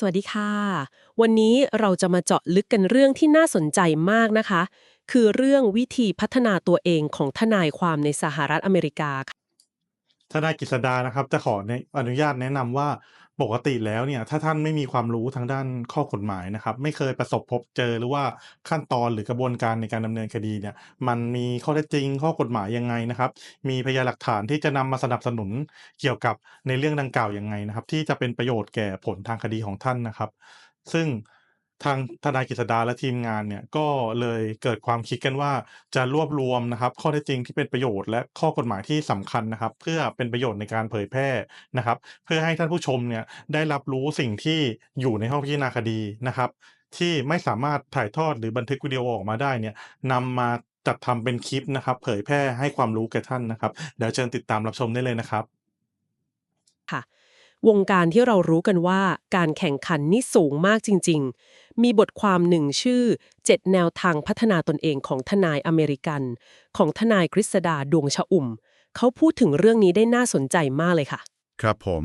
สวัสดีค่ะ วันนี้เราจะมาเจาะลึกกันเรื่องที่น่าสนใจมากนะคะ คือเรื่องวิธีพัฒนาตัวเองของทนายความในสหรัฐอเมริกาค่ะทนายกฤษดานะครับจะขออนุญาตแนะนำว่า ปกติแล้วเนี่ยถ้าท่านไม่มีความรู้ทางด้านข้อกฎหมายนะครับ ไม่เคยประสบพบเจอหรือว่าขั้นตอนหรือกระบวนการในการดำเนินคดีเนี่ยมันมีข้อเท็จจริงข้อกฎหมายยังไงนะครับ มีพยานหลักฐานที่จะนำมาสนับสนุนเกี่ยวกับในเรื่องดังกล่าวยังไงนะครับ ที่จะเป็นประโยชน์แก่ผลทางคดีของท่านนะครับ ซึ่ง ทางทนายกฤษดาและทีมงานเนี่ยก็เลยเกิดความคิดกันว่าจะรวบรวมนะครับ ข้อเท็จจริงที่เป็นประโยชน์และข้อกฎหมายที่สำคัญนะครับ เพื่อเป็นประโยชน์ในการเผยแพร่นะครับ เพื่อให้ท่านผู้ชมเนี่ยได้รับรู้สิ่งที่อยู่ในห้องพิจารณาคดีนะครับ ที่ไม่สามารถถ่ายทอดหรือบันทึกวิดีโอออกมาได้เนี่ยนำมาจัดทำเป็นคลิปนะครับ เผยแพร่ให้ความรู้แก่ท่านนะครับเดี๋ยวเชิญติดตามรับชมได้เลยนะครับค่ะ วงการที่เรารู้กันว่าการแข่งขันนี่สูงมากจริง ๆ มีบทความหนึ่งชื่อ 7 แนวทางพัฒนาตนเองของทนายอเมริกัน ของทนายกฤษดาดวงชะอุ่ม เขาพูดถึงเรื่องนี้ได้น่าสนใจมากเลยค่ะ ครับผม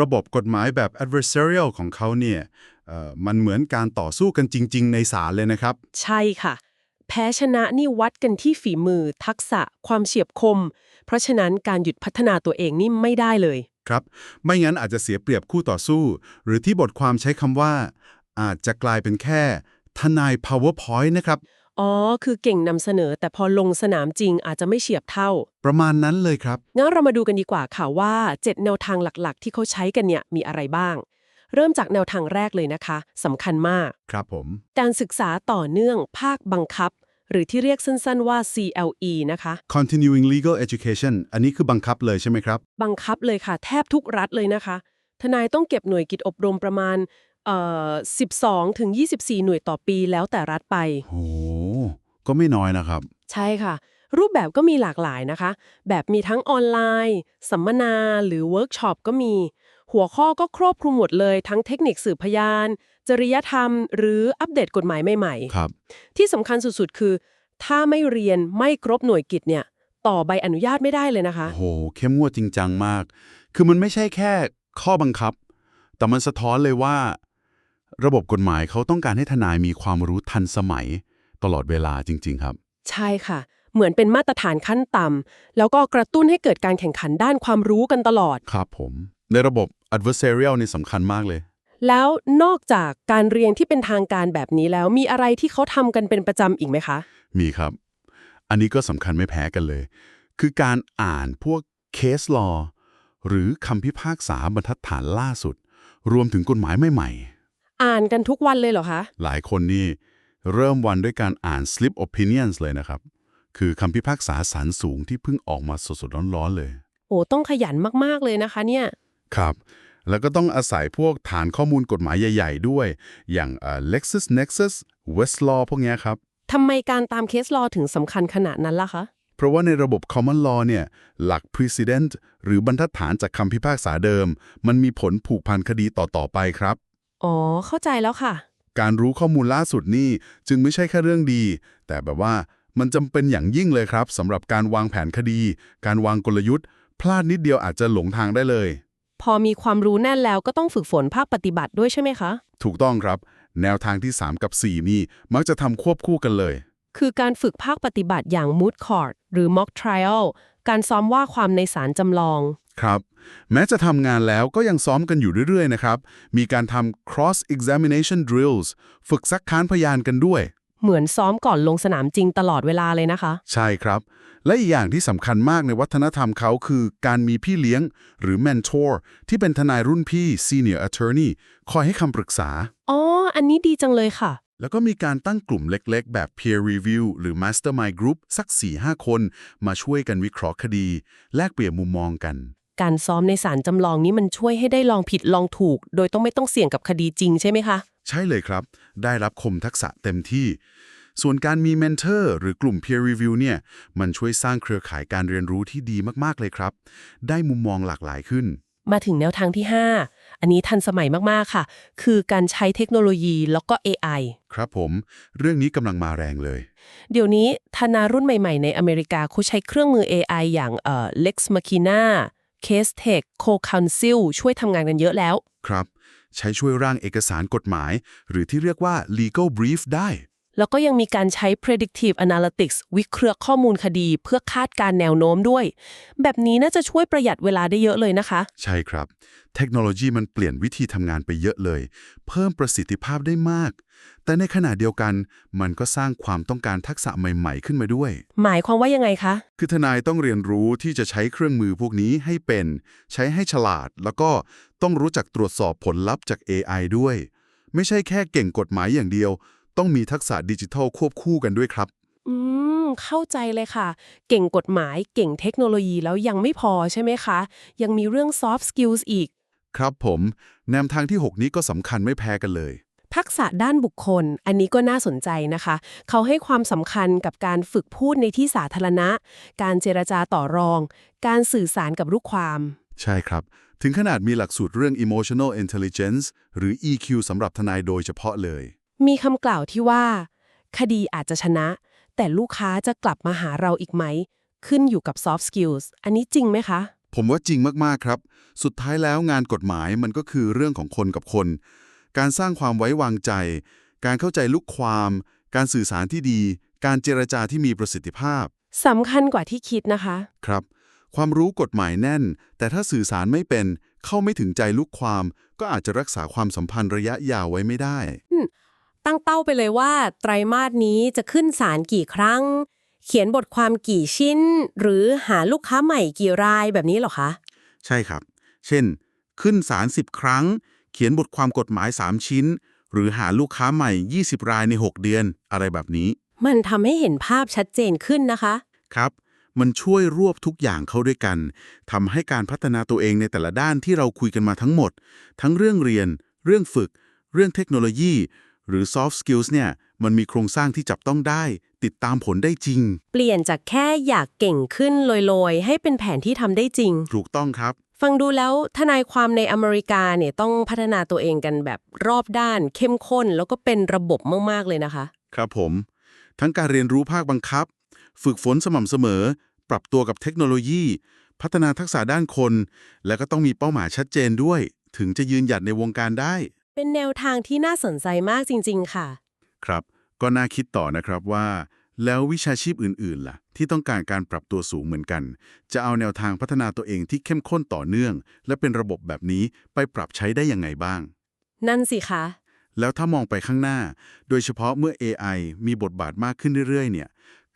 ระบบกฎหมายแบบ adversarial ของเขาเนี่ยเอ่อมันเหมือนการต่อสู้กันจริง ๆ ในศาลเลยนะครับ ใช่ค่ะ แพ้ชนะนี่วัดกันที่ฝีมือ ทักษะ ความเฉียบคม เพราะฉะนั้นการหยุดพัฒนาตัวเองนี่ไม่ได้เลย ครับ ไม่งั้นอาจจะเสียเปรียบคู่ต่อสู้ หรือที่บทความใช้คำว่า อาจจะกลายเป็นแค่ ทนาย powerpoint นะครับ อ๋อ คือเก่งนำเสนอ แต่พอลงสนามจริงอาจจะไม่เฉียบเท่า ประมาณนั้นเลยครับ งั้นเรามาดูกันดีกว่าค่ะว่า 7 แนวทางหลักๆ ที่เขาใช้กันเนี่ยมีอะไรบ้าง เริ่มจากแนวทางแรกเลยนะคะสำคัญมาก ครับผม การศึกษาต่อเนื่องภาคบังคับ หรือที่เรียกสั้นๆว่า CLE นะคะ continuing legal education อันนี้คือบังคับเลยใช่ไหมครับ บังคับเลยค่ะ แทบทุกรัฐเลยนะคะ ทนายต้องเก็บหน่วยกิจอบรมประมาณเอ่อ12 ถึง 24 หน่วยต่อปีแล้วแต่รัฐไปโหก็ไม่น้อยนะครับ ใช่ค่ะ รูปแบบก็มีหลากหลายนะคะ แบบมีทั้งออนไลน์ สัมมนา หรือเวิร์กช็อปก็มี หัวข้อก็ครอบคลุมหมดเลยทั้งเทคนิคสืบพยาน จริยธรรม หรืออัปเดตกฎหมายใหม่ครับๆที่สำคัญสุดๆ คือ ถ้าไม่เรียนไม่ครบหน่วยกิจเนี่ย ต่อใบอนุญาตไม่ได้เลยนะคะโหเข้มงวดจริงจังมาก คือมันไม่ใช่แค่ข้อบังคับ แต่มันสะท้อนเลยว่า ระบบกฎหมายเขาต้องการให้ทนายมีความรู้ทันสมัย ตลอดเวลาจริง ๆ ครับ ใช่ค่ะ เหมือนเป็นมาตรฐานขั้นต่ำแล้วก็กระตุ้นให้เกิดการแข่งขันด้านความรู้กันตลอด ครับผม ในระบบ adversarial นี่สำคัญมากเลย แล้วนอกจากการเรียนที่เป็นทางการแบบนี้แล้วมีอะไรที่เขาทำกันเป็นประจำอีกไหมคะ มีครับ อันนี้ก็สำคัญไม่แพ้กันเลย คือการอ่านพวก case law หรือคำพิพากษาบรรทัดฐานล่าสุด รวมถึงกฎหมายใหม่อ่านกันทุกวันเลยเหรอคะๆหลายคนนี่เริ่มวันด้วยการอ่าน slip opinions เลยนะครับ คือคำพิพากษาศาลสูงที่เพิ่งออกมาสดๆร้อนๆเลย โอ้ต้องขยันมากๆเลยนะคะเนี่ย ครับ แล้วก็ต้องอาศัยพวกฐานข้อมูลกฎหมายใหญ่ ๆ ด้วย อย่างเอ่อ LexisNexis Westlaw พวกเนี้ยครับทำไมการตามเคสลอถึงสำคัญขนาดนั้นล่ะคะ เพราะว่าในระบบ common law เนี่ยหลัก precedent หรือบรรทัดฐานจากคำพิพากษาเดิม มันมีผลผูกพันคดีต่อ ๆ ไปครับ อ๋อ เข้าใจแล้วค่ะ การรู้ข้อมูลล่าสุดนี่จึงไม่ใช่แค่เรื่องดี แต่แบบว่ามันจำเป็นอย่างยิ่งเลยครับสำหรับการวางแผนคดี การวางกลยุทธ์ พลาดนิดเดียวอาจจะหลงทางได้เลย พอมีความรู้แน่นแล้วก็ต้องฝึกฝนภาคปฏิบัติด้วยใช่ไหมคะ ถูกต้องครับ แนวทางที่ 3 กับ 4 นี่ มักจะทำควบคู่กันเลย คือการฝึกภาคปฏิบัติอย่าง moot court หรือ mock trial การซ้อมว่าความในศาลจำลอง ครับ แม้จะทำงานแล้วก็ยังซ้อมกันอยู่เรื่อยๆ นะครับ มีการทำ cross examination drills ฝึกซักค้านพยานกันด้วย เหมือนซ้อมก่อนลงสนามจริงตลอดเวลาเลยนะคะ ใช่ครับ และอีกอย่างที่สำคัญมากในวัฒนธรรมเขาคือการมีพี่เลี้ยงหรือ mentor ที่เป็นทนายรุ่นพี่ senior attorney คอยให้คำปรึกษา อ๋อ อันนี้ดีจังเลยค่ะ แล้วก็มีการตั้งกลุ่มเล็กๆ แบบ peer review หรือ mastermind group สัก 4-5 คน มาช่วยกันวิเคราะห์คดี แลกเปลี่ยนมุมมองกัน การซ้อมในศาลจำลองนี้มันช่วยให้ได้ลองผิดลองถูก โดยต้องไม่ต้องเสี่ยงกับคดีจริงใช่ไหมคะ ใช่เลยครับ ได้รับคมทักษะเต็มที่ ส่วนการมี mentor หรือกลุ่ม peer review เนี่ยมันช่วยสร้างเครือข่ายการเรียนรู้ที่ดีมากๆเลยครับ ได้มุมมองหลากหลายขึ้น มาถึงแนวทางที่ 5 อันนี้ทันสมัยมากๆค่ะ คือการใช้เทคโนโลยีแล้วก็ AI ครับผม เรื่องนี้กำลังมาแรงเลย เดี๋ยวนี้ธนารุ่นใหม่ๆ ในอเมริกาเขาใช้เครื่องมือ AI อย่างเอ่อ Lex Machina Case Tech Co Counsel ช่วยทำงานกันเยอะแล้ว ครับ ใช้ช่วยร่างเอกสารกฎหมาย หรือที่เรียกว่า legal brief ได้ แล้วก็ยังมีการใช้ predictive analytics วิเคราะห์ข้อมูลคดี เพื่อคาดการณ์แนวโน้มด้วย แบบนี้น่าจะช่วยประหยัดเวลาได้เยอะเลยนะคะ ใช่ครับ เทคโนโลยีมันเปลี่ยนวิธีทำงานไปเยอะเลย เพิ่มประสิทธิภาพได้มาก แต่ในขณะเดียวกัน มันก็สร้างความต้องการทักษะใหม่ ๆ ขึ้นมาด้วย หมายความว่ายังไงคะ คือทนายต้องเรียนรู้ที่จะใช้เครื่องมือพวกนี้ให้เป็น ใช้ให้ฉลาด แล้วก็ต้องรู้จักตรวจสอบผลลัพธ์จาก AI ด้วย ไม่ใช่แค่เก่งกฎหมายอย่างเดียว ต้องมีทักษะดิจิทัลควบคู่กันด้วยครับ อืม เข้าใจเลยค่ะ เก่งกฎหมายเก่งเทคโนโลยีแล้วยังไม่พอใช่ไหมคะ ยังมีเรื่อง soft skills อีก ครับผม แนวทางที่ 6 นี้ก็สำคัญไม่แพ้กันเลย ทักษะด้านบุคคล อันนี้ก็น่าสนใจนะคะ เขาให้ความสำคัญกับการฝึกพูดในที่สาธารณะ การเจรจาต่อรอง การสื่อสารกับลูกความ ใช่ครับ ถึงขนาดมีหลักสูตรเรื่อง emotional intelligence หรือ EQ สำหรับทนายโดยเฉพาะเลย มีคำกล่าวที่ว่า คดีอาจจะชนะ แต่ลูกค้าจะกลับมาหาเราอีกไหม ขึ้นอยู่กับ soft skills อันนี้จริงไหมคะ ผมว่าจริงมาก ๆ ครับ สุดท้ายแล้วงานกฎหมายมันก็คือเรื่องของคนกับคน การสร้างความไว้วางใจ การเข้าใจลูกความ การสื่อสารที่ดี การเจรจาที่มีประสิทธิภาพสำคัญกว่าที่คิดนะคะ ครับ ความรู้กฎหมายแน่น แต่ถ้าสื่อสารไม่เป็น เข้าไม่ถึงใจลูกความ ก็อาจจะรักษาความสัมพันธ์ระยะยาวไว้ไม่ได้ ตั้งเป้าไปเลยว่า ไตรมาสนี้จะขึ้นศาลกี่ครั้ง เขียนบทความกี่ชิ้น หรือหาลูกค้าใหม่กี่รายแบบนี้เหรอคะ ใช่ครับ เช่น ขึ้นศาล10 ครั้ง เขียนบทความกฎหมาย 3 ชิ้น หรือหาลูกค้าใหม่ 20 รายใน 6 เดือน อะไรแบบนี้ มันทำให้เห็นภาพชัดเจนขึ้นนะคะ ครับมันช่วยรวบทุกอย่างเข้าด้วยกันทำให้การพัฒนาตัวเองในแต่ละด้านที่เราคุยกันมาทั้งหมด ทั้งเรื่องเรียน เรื่องฝึก เรื่องเทคโนโลยี หรือ soft skills เนี่ยมันมีโครงสร้างที่จับต้องได้ ติดตามผลได้จริง เปลี่ยนจากแค่อยากเก่งขึ้นลอยๆ ให้เป็นแผนที่ทำได้จริง ถูกต้องครับ ฟังดูแล้วทนายความในอเมริกาเนี่ยต้องพัฒนาตัวเองกันแบบรอบด้าน เข้มข้น แล้วก็เป็นระบบมากๆเลยนะคะ ครับผม ทั้งการเรียนรู้ภาคบังคับ ฝึกฝนสม่ำเสมอ ปรับตัวกับเทคโนโลยี พัฒนาทักษะด้านคน และก็ต้องมีเป้าหมายชัดเจนด้วย ถึงจะยืนหยัดในวงการได้ เป็นแนวทางที่น่าสนใจมากจริง ๆ ค่ะ ครับ ก็น่าคิดต่อนะครับว่า แล้ววิชาชีพอื่น ๆ ล่ะ ที่ต้องการการปรับตัวสูงเหมือนกัน จะเอาแนวทางพัฒนาตัวเองที่เข้มข้นต่อเนื่อง และเป็นระบบแบบนี้ไปปรับใช้ได้ยังไงบ้าง นั่นสิคะ แล้วถ้ามองไปข้างหน้า โดยเฉพาะเมื่อ AI มีบทบาทมากขึ้นเรื่อย ๆ เนี่ย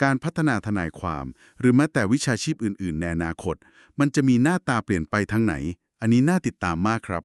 การพัฒนาทนายความ หรือแม้แต่วิชาชีพอื่น ๆ ในอนาคต มันจะมีหน้าตาเปลี่ยนไปทางไหน อันนี้น่าติดตามมากครับ